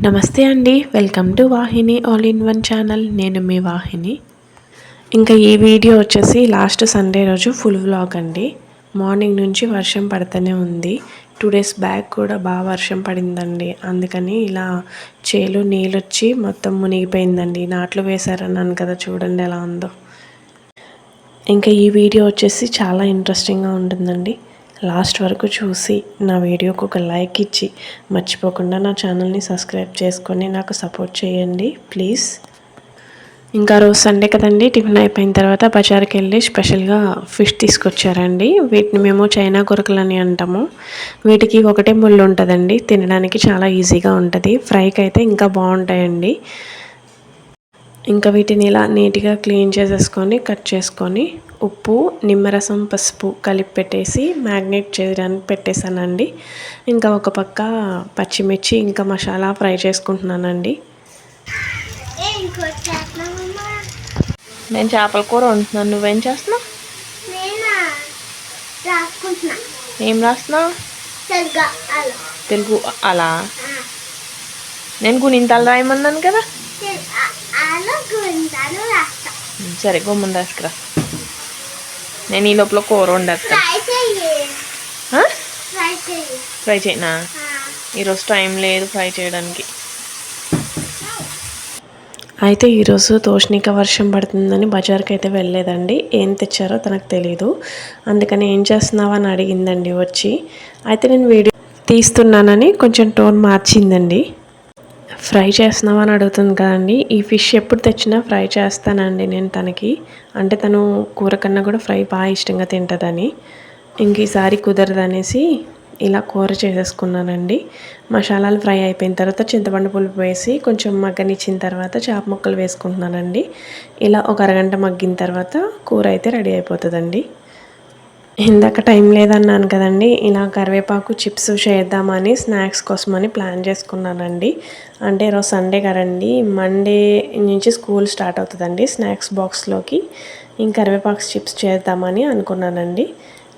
నమస్తే అండి. Welcome to Vahini all in one channel. నేను మీ వాహిని. ఇంకా ఈ వీడియో వచ్చేసి లాస్ట్ సండే రోజు ఫుల్ వ్లాగ్ అండి. మార్నింగ్ నుంచి వర్షం పడుతూనే ఉంది. టూ డేస్ బ్యాక్ కూడా బాగా వర్షం పడిందండి. అందుకని ఇలా చేలు నీళ్ళొచ్చి మొత్తం మునిగిపోయిందండి. నాట్లు వేశారన్నాను కదా చూడండి ఎలా ఉందో. ఇంకా ఈ వీడియో వచ్చేసి చాలా ఇంట్రెస్టింగ్గా ఉంటుందండి. లాస్ట్ వరకు చూసి నా వీడియోకి ఒక లైక్ ఇచ్చి మర్చిపోకుండా నా ఛానల్ని సబ్స్క్రైబ్ చేసుకొని నాకు సపోర్ట్ చేయండి ప్లీజ్. ఇంకా రోజు సండే కదండి టిఫిన్ అయిపోయిన తర్వాత బజార్కి వెళ్ళి స్పెషల్గా ఫిష్ తీసుకొచ్చారండి. వీటిని మేము చైనా కొరకలని అంటాము. వీటికి ఒకటే ముళ్ళు ఉంటుందండి తినడానికి చాలా ఈజీగా ఉంటుంది. ఫ్రైకి అయితే ఇంకా బాగుంటాయండి. ఇంకా వీటిని ఇలా నీట్గా క్లీన్ చేసేసుకొని కట్ చేసుకొని ఉప్పు నిమ్మరసం పసుపు కలిపి పెట్టేసి మ్యాగ్నేట్ చేయడానికి పెట్టేశానండి. ఇంకా ఒక పక్క పచ్చిమిర్చి ఇంకా మసాలా ఫ్రై చేసుకుంటున్నానండి. నేను చేపల కూర వండుతున్నాను. నువ్వేం చేస్తున్నావు? ఏం రాస్తున్నావు? తెలుగు అలా. నేను గుణింతాలు రాయమన్నాను కదా? సరే గుమ్మం రాసుకురా. నేను ఈ లోపల కూర ఫ్రై చేయనా? ఈరోజు టైం లేదు ఫ్రై చేయడానికి. అయితే ఈరోజు తోషణిక వర్షం పడుతుందని బజార్కి అయితే వెళ్ళలేదండి. ఏం తెచ్చారో తనకు తెలియదు అందుకని ఏం చేస్తున్నావా అని అడిగిందండి వచ్చి. అయితే నేను వీడియో తీస్తున్నానని కొంచెం టోన్ మార్చిందండి. ఫ్రై చేస్తున్నావా అని అడుగుతుంది కదండి. ఈ ఫిష్ ఎప్పుడు తెచ్చినా ఫ్రై చేస్తానండి నేను తనకి. అంటే తను కూర కన్నా కూడా ఫ్రై బాగా ఇష్టంగా తింటుందని. ఇంక ఈసారి కుదరదనేసి ఇలా కూర చేసేసుకున్నానండి. మసాలాలు ఫ్రై అయిపోయిన తర్వాత చింతపండు పులుపు వేసి కొంచెం మగ్గనిచ్చిన తర్వాత చేప ముక్కలు వేసుకుంటున్నానండి. ఇలా ఒక అరగంట మగ్గిన తర్వాత కూర అయితే రెడీ అయిపోతుందండి. ఇందాక టైం లేదన్నాను కదండి ఇలా కరివేపాకు చిప్స్ చేద్దామని స్నాక్స్ కోసమని ప్లాన్ చేసుకున్నానండి. అంటే ఈరోజు సండే కదండి మండే నుంచి స్కూల్ స్టార్ట్ అవుతుందండి స్నాక్స్ బాక్స్లోకి. ఇంక కరివేపాకు చిప్స్ చేద్దామని అనుకున్నానండి.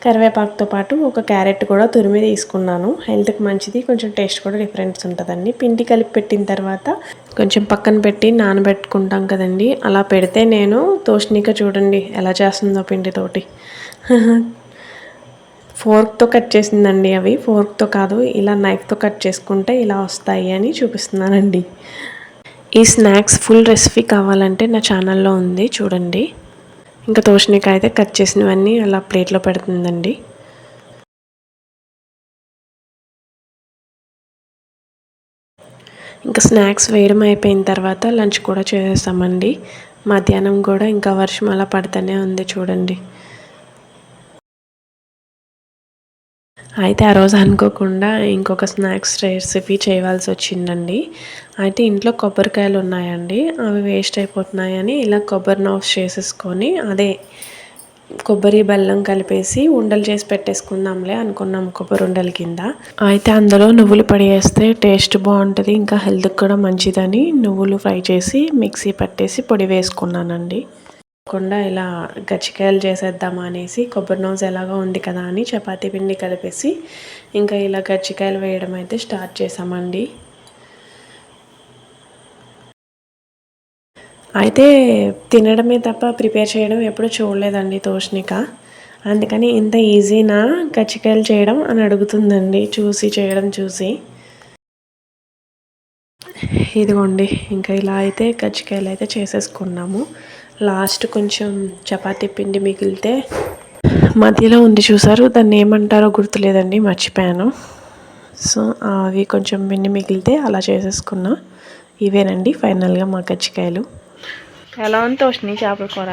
కరివేపాకుతో పాటు ఒక క్యారెట్ కూడా తురిమి తీసుకున్నాను. హెల్త్కి మంచిది కొంచెం టేస్ట్ కూడా డిఫరెన్స్ ఉంటుందండి. పిండి కలిపి పెట్టిన తర్వాత కొంచెం పక్కన పెట్టి నానబెట్టుకుంటాం కదండి. అలా పెడితే నేను తోషణిక చూడండి ఎలా చేస్తుందో పిండితోటి. ఫోర్క్తో కట్ చేసిందండి అవి. ఫోర్క్తో కాదు ఇలా నైఫ్తో కట్ చేసుకుంటే ఇలా వస్తాయి అని చూపిస్తున్నానండి. ఈ స్నాక్స్ ఫుల్ రెసిపీ కావాలంటే నా ఛానల్లో ఉంది చూడండి. ఇంకా తోషనిక అయితే కట్ చేసినవన్నీ అలా ప్లేట్లో పెడుతుందండి. ఇంకా స్నాక్స్ వేయడం అయిపోయిన తర్వాత లంచ్ కూడా చేసేస్తామండి. మధ్యాహ్నం కూడా ఇంకా వర్షం అలా పడుతూనే ఉంది చూడండి. అయితే ఆ రోజు అనుకోకుండా ఇంకొక స్నాక్స్ రెసిపీ చేయవలసి వచ్చిందండి. అయితే ఇంట్లో కొబ్బరికాయలు ఉన్నాయండి. అవి వేస్ట్ అయిపోతున్నాయని ఇలా కొబ్బరి నౌస్ చేసేసుకొని అదే కొబ్బరి బెల్లం కలిపేసి ఉండలు చేసి పెట్టేసుకుందాంలే అనుకున్నాం కొబ్బరి ఉండల కింద. అయితే అందులో నువ్వులు పడేస్తే టేస్ట్ బాగుంటుంది ఇంకా హెల్త్కి కూడా మంచిదని నువ్వులు ఫ్రై చేసి మిక్సీ పట్టేసి పొడి వేసుకున్నానండి. కాకుండా ఇలా గచ్చికాయలు చేసేద్దామా అనేసి కొబ్బరి నోజ్ ఎలాగో ఉంది కదా అని చపాతీ పిండి కలిపేసి ఇంకా ఇలా గచ్చికాయలు వేయడం అయితే స్టార్ట్ చేసామండి. అయితే తినడమే తప్ప ప్రిపేర్ చేయడం ఎప్పుడూ చూడలేదండి తోష్నిక అందుకని ఇంత ఈజీనా గచ్చికాయలు చేయడం అని అడుగుతుందండి చూసి చేయడం చూసి. ఇదిగోండి ఇంకా ఇలా అయితే గచ్చికాయలు అయితే చేసేసుకున్నాము. లాస్ట్ కొంచెం చపాతీ పిండి మిగిలితే మధ్యలో ఉంది చూసారు దాన్ని ఏమంటారో గుర్తులేదండి మర్చిపోయాను. సో అవి కొంచెం పిండి మిగిలితే అలా చేసేసుకున్నా. ఇవేనండి ఫైనల్గా మా కజ్జికాయలు ఎలా ఉంది తోషిని చేపల కూర?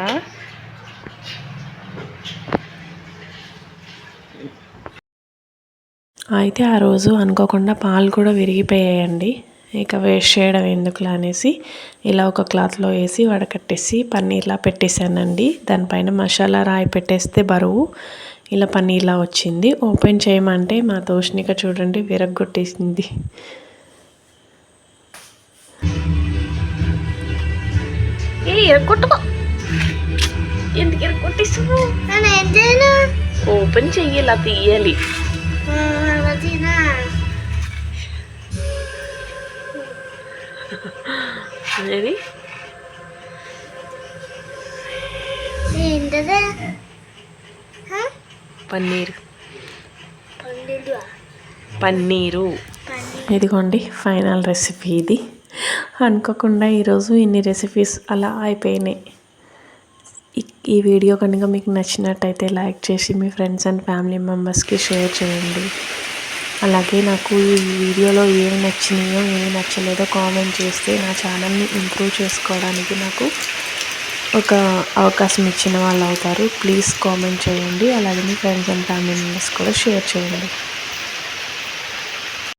అయితే ఆ రోజు అనుకోకుండా పాలు కూడా విరిగిపోయాయండి. ఇక వేస్ట్ చేయడం ఎందుకులా అనేసి ఇలా ఒక క్లాత్లో వేసి వడకట్టేసి పన్నీర్లా పెట్టేశానండి. దానిపైన మసాలా రాయి పెట్టేస్తే బరువు. ఇలా పన్నీర్లా వచ్చింది. ఓపెన్ చేయమంటే మా దోషనిక చూడండి విరగొట్టేసింది ఓపెన్ చెయ్యి ఇలా తీయాలి. ఏది ఏంటది? పన్నీర్. పన్నీరు. ఇదిగోండి ఫైనల్ రెసిపీ ఇది. అనుకోకుండా ఈరోజు ఇన్ని రెసిపీస్ అలా అయిపోయినాయి. ఈ- ఈ వీడియో కనుక మీకు నచ్చినట్టయితే లైక్ చేసి మీ ఫ్రెండ్స్ అండ్ ఫ్యామిలీ మెంబర్స్కి షేర్ చేయండి. అలాగే నాకు ఈ వీడియోలో ఏమి నచ్చినాయో ఏమి నచ్చలేదో కామెంట్ చేస్తే నా ఛానల్ని ఇంప్రూవ్ చేసుకోవడానికి నాకు ఒక అవకాశం ఇచ్చిన వాళ్ళు అవుతారు. ప్లీజ్ కామెంట్ చేయండి. అలాగే మీ ఫ్రెండ్స్ అండ్ ఫ్యామిలీ మెంబర్స్ కూడా షేర్ చేయండి.